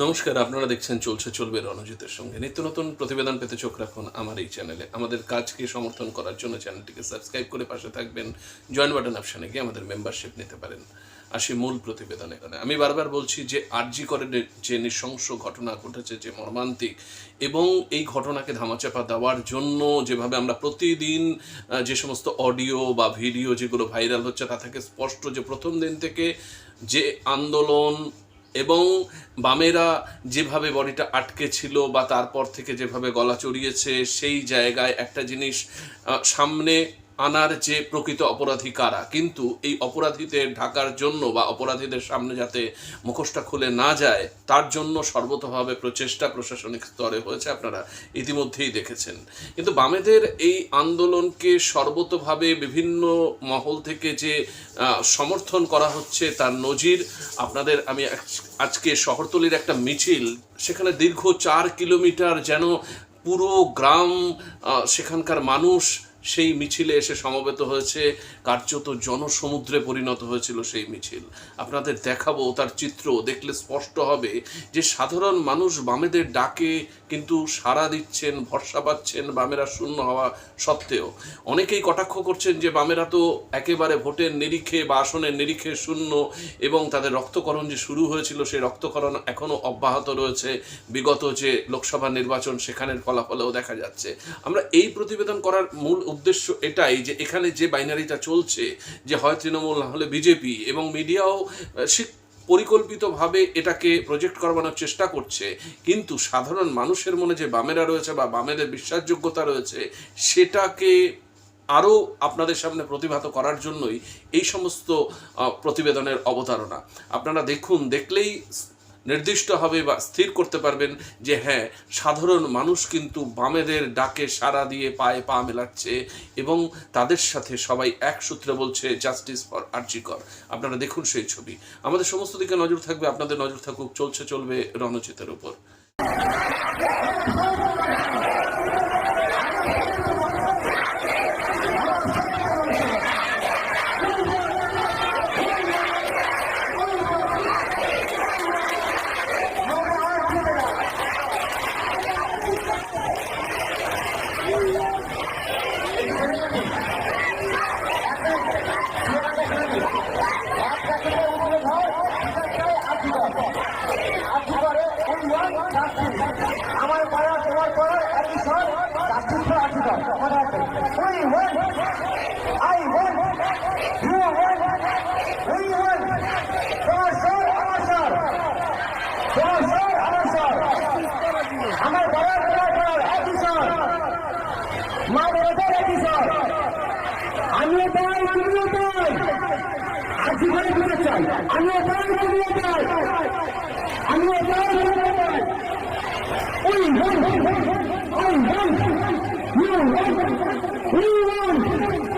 নমস্কার, আপনারা দেখছেন চলছে চলবে রণজিতের সঙ্গে। নিত্য নতুন প্রতিবেদন পেতে চোখ রাখুন আমার এই চ্যানেলে। আমাদের কাজকে সমর্থন করার জন্য চ্যানেলটিকে সাবস্ক্রাইব করে পাশে থাকবেন। জয়েন বাটন অপশানে গিয়ে আমাদের মেম্বারশিপ নিতে পারেন। আসি মূল প্রতিবেদনে আমি বারবার বলছি যে আরজি করে যে নৃশংস ঘটনা ঘটেছে, যে মর্মান্তিক, এবং এই ঘটনাকে ধামাচাপা দেওয়ার জন্য যেভাবে আমরা প্রতিদিন যে সমস্ত অডিও বা ভিডিও যেগুলো ভাইরাল হচ্ছে, তা থেকে স্পষ্ট যে প্রথম দিন থেকে যে আন্দোলন এবং বামেরা যেভাবে বডিটা আটকে ছিল বা তারপর থেকে যেভাবে গলা চড়িয়েছে, সেই জায়গায় একটা জিনিস সামনে আনার যে প্রকৃত অপরাধী কারা? কিন্তু এই অপরাধীদের ঢাকার জন্য বা অপরাধীদের সামনে যাতে মুখোশটা খুলে না যায়, তার জন্য সর্বতভাবে প্রচেষ্টা প্রশাসনিক স্তরে হয়েছে, আপনারা ইতিমধ্যেই দেখেছেন। কিন্তু বামেদের এই আন্দোলনকে সর্বতভাবে বিভিন্ন মহল থেকে যে সমর্থন করা হচ্ছে, তার নজির আপনাদের আমি আজ- আজকে শহরতলির একটা মিছিল, সেখানে দীর্ঘ চার কিলোমিটার যেন পুরো গ্রাম সেখানকার মানুষ সেই মিছিলে এসে সমবেত হয়েছে, কার্যত জনসমুদ্রে পরিণত হয়েছিল সেই মিছিল। আপনাদের দেখাবো তার চিত্র, দেখলে স্পষ্ট হবে যে সাধারণ মানুষ বামেদের ডাকে কিন্তু সাড়া দিচ্ছেন, ভরসা পাচ্ছেন বামেরা শূন্য হওয়া সত্ত্বেও। অনেকেই কটাক্ষ করছেন যে বামেরা তো একেবারে ভোটের নিরিখে বা আসনের নিরিখে শূন্য এবং তাদের রক্তকরণ যে শুরু হয়েছিল, সেই রক্তকরণ এখনও অব্যাহত রয়েছে। বিগত যে লোকসভা নির্বাচন, সেখানের ফলাফলেও দেখা যাচ্ছে। আমরা এই প্রতিবেদন করার মূল উদ্দেশ্য এটাই যে এখানে যে বাইনারিটা চলছে, যে হয় তৃণমূল, না হলে বিজেপি এবং মিডিয়াও পরিকল্পিতভাবে এটাকে প্রজেক্ট করবানোর চেষ্টা করছে। কিন্তু সাধারণ মানুষের মনে যে বামেরা রয়েছে বা বামেদের বিশ্বাসযোগ্যতা রয়েছে, সেটাকে আরও আপনাদের সামনে প্রতিভাত করার জন্যই এই সমস্ত প্রতিবেদনের অবতারণা। আপনারা দেখুন, দেখলেই নির্দিষ্ট হবে বা স্থির করতে পারবেন যে হ্যাঁ সাধারণ মানুষ কিন্তু বামেদের ডাকে সাড়া দিয়ে পায়ে পা মেলাচ্ছে এবং তাদের সাথে সবাই এক সূত্রে বলছে জাস্টিস ফর আর্জিকর আপনারা দেখুন সেই ছবি। আমাদের সমস্ত দিকে নজর থাকবে, আপনাদের নজর থাকুক, চলছে, চলবে রণজিতের উপর। আমিও তাই তুমিও তাই আর জীবনে দিতে চাই আমিও তাই আমিও তাই তুমিও তাই We won! I won! You won! We won!